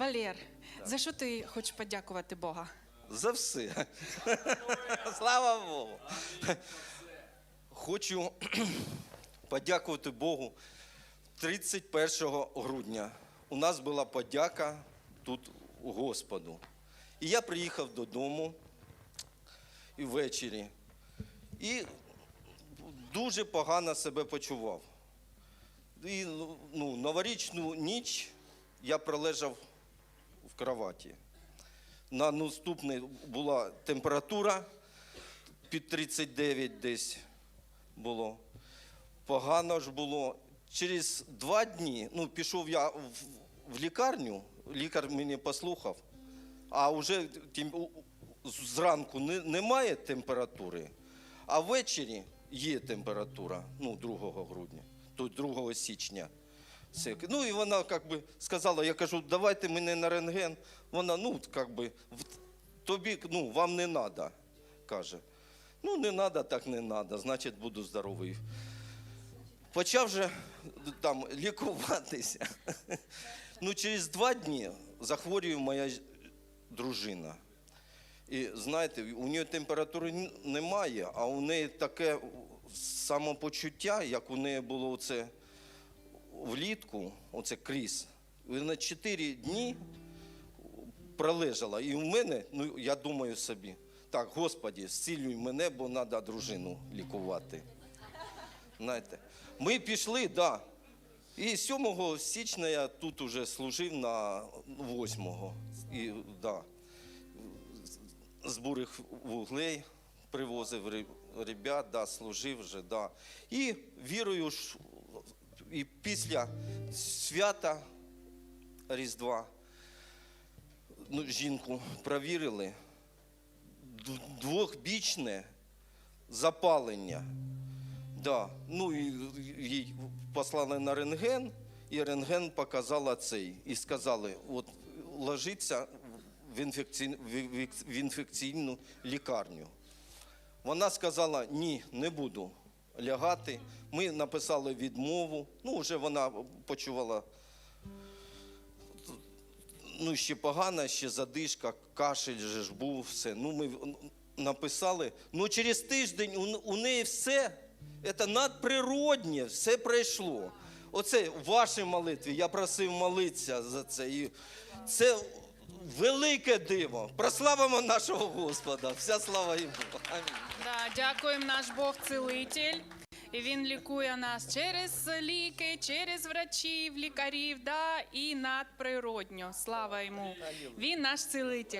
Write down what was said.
Валер, за що ти хочеш подякувати Бога? За все. Слава Богу. Хочу подякувати Богу. 31 грудня у нас була подяка тут Господу. І я приїхав додому і ввечері. І дуже погано себе почував. І ну, новорічну ніч я пролежав в кроваті. На наступний була температура під 39 десь було. Погано ж було. Через два дні, ну, пішов я в, в лікарню, лікар мене послухав, а вже у- зранку не, немає температури, а ввечері є температура, ну, 2 грудня, то 2 січня. Це, ну і вона як би сказала, я кажу, давайте мене на рентген. Вона, ну, як би, тобі, ну, вам не треба, каже. Ну, не треба, так не треба, значить буду здоровий. Почав же там лікуватися. Ну, через два дні захворює моя дружина. І знаєте, у неї температури немає, а у неї таке самопочуття, як у неї було це влітку, оце кріс. Вона чотири дні пролежала. І в мене, ну я думаю собі, так, Господі, зцілюй мене, бо треба дружину лікувати. Знаєте, ми пішли, так. Да. І 7 січня я тут уже служив на 8-го. І, да, з бурих вуглей привозив ри- ребят, да, служив вже, да. І вірую, ж, і після свята Різдва ну, жінку провірили, двохбічне запалення. Да. Ну і їй послали на рентген, і рентген показала цей. І сказали, от ложиться в, інфекцій... в- в- в інфекційну лікарню. Вона сказала, ні, не буду лягати. Ми написали відмову. Ну, вже вона почувала ну, ще погано, ще задишка, кашель же ж був, все. Ну, ми написали. Ну, через тиждень у, у неї все, це надприроднє, все пройшло. Оце в вашій молитві, я просив молитися за це. І це велике диво. Прославимо нашого Господа. Вся слава йому. Амінь. Дякуємо наш Бог цілитель. І він лікує нас через ліки, через врачів, лікарів, да, і надприродньо. Слава йому. Він наш цілитель.